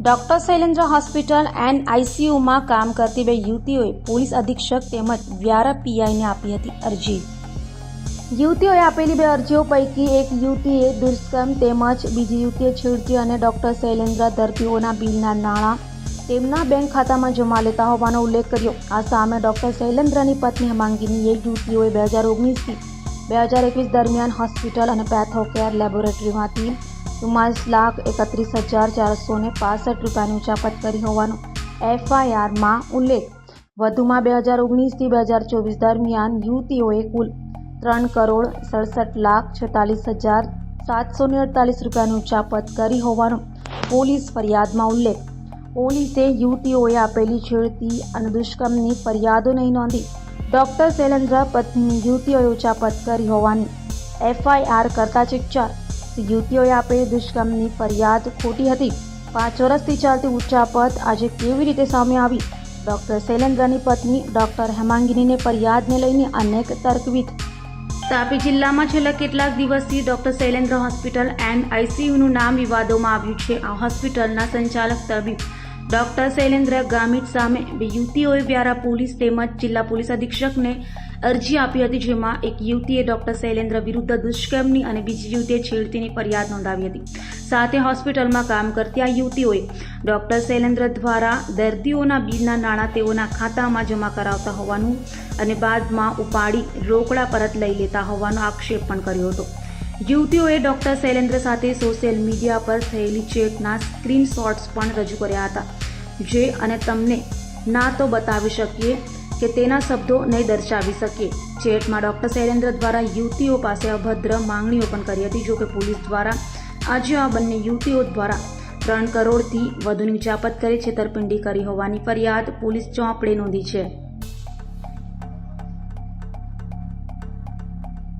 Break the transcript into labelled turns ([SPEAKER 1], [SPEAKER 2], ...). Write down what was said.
[SPEAKER 1] Doctor Shailendra hospital and આઈસીયુમાં કામ કરતી બે યુવતીઓએ પોલીસ અધિક્ષક તેમજ વ્યારા પીઆઈને આપી હતી અરજી. યુવતીઓએ આપેલી બે અરજીઓ પૈકી એક યુવતીએ દુષ્કર્મ તેમજ બીજી યુવતીએ છેડતી અને ડોક્ટર શૈલેન્દ્ર દર્દીઓના બિલના નાણાં તેમના બેંક ખાતામાં જમા લેતા હોવાનો ઉલ્લેખ કર્યો. આ સામે ડોક્ટર શૈલેન્દ્રની પત્ની હેમાંગીની એક યુવતીઓએ બે હજાર ઓગણીસથી બે હજાર એકવીસ દરમિયાન હોસ્પિટલ અને પેથોકેર લેબોરેટરીમાંથી ચુમ્માલીસ લાખ એકત્રીસ હજાર ચારસો ને પાસઠ રૂપિયાની ઉચાપત કરી હોવાનો એફઆઈઆરમાં ઉલ્લેખ. વધુમાં બે હજાર ઓગણીસથી બે હજાર ચોવીસ દરમિયાન યુવતીઓએ કુલ ત્રણ કરોડ સડસઠ લાખ છેતાલીસ હજાર સાતસો ને અડતાલીસ રૂપિયાની ઉચાપત કરી હોવાનો પોલીસ ફરિયાદમાં ઉલ્લેખ. પોલીસે યુવતીઓએ આપેલી છેડતી અને દુષ્કર્મની ફરિયાદો નહીં નોંધી ડોક્ટર શૈલેન્દ્ર પત્નીની યુવતીઓએ ઉચાપત કરી હોવાની એફઆઈઆર કરતા ચિકચાર યુવતીઓએ આપેલી દુષ્કર્મની ફરિયાદ ખોટી હતી. પાંચ વર્ષથી ચાલતી ઉચાપત આજે કેવી રીતે સામે આવી? ડોક્ટર શૈલેન્દ્રની પત્ની ડોક્ટર હેમાંગીનીને ફરિયાદને લઈને અનેક તર્કવિધ તાપી જિલ્લામાં છેલ્લા કેટલાક દિવસથી ડોક્ટર શૈલેન્દ્ર હોસ્પિટલ એન્ડ આઈસીયુનું નામ વિવાદોમાં આવ્યું છે. આ હોસ્પિટલના સંચાલક તબીબ ડોક્ટર શૈલેન્દ્ર ગામિત સામે બે યુવતીઓએ વ્યારા પોલીસ તેમજ જિલ્લા પોલીસ અધિક્ષકને અરજી આપી હતી, જેમાં એક યુવતીએ ડોક્ટર શૈલેન્દ્ર વિરુદ્ધ દુષ્કર્મની અને બીજી યુવતીએ છેડતીની ફરિયાદ નોંધાવી હતી. સાથે હોસ્પિટલમાં કામ કરતી આ યુવતીઓએ ડોક્ટર શૈલેન્દ્ર દ્વારા દર્દીઓના બિલના નાણાં તેઓના ખાતામાં જમા કરાવતા હોવાનું અને બાદમાં ઉપાડી રોકડા પરત લઈ લેતા હોવાનો આક્ષેપ પણ કર્યો હતો. યુવતીઓએ ડોક્ટર શૈલેન્દ્ર સાથે સોશિયલ મીડિયા પર થયેલી ચેટના સ્ક્રીનશોટ્સ પણ રજૂ કર્યા હતા. જે અને તમને ના તો બતાવી શકીએ કે તેના શબ્દો નહીં દર્શાવી શકીએ. ચેટમાં ડોક્ટર શૈલેન્દ્ર દ્વારા યુવતીઓ પાસે અભદ્ર માંગણીઓ પણ કરી હતી. જોકે પોલીસ દ્વારા આજે આ બંને યુવતીઓ દ્વારા ત્રણ કરોડથી વધુની ઉચાપત કરી છેતરપિંડી કરી હોવાની ફરિયાદ પોલીસ ચોપડે નોંધી છે.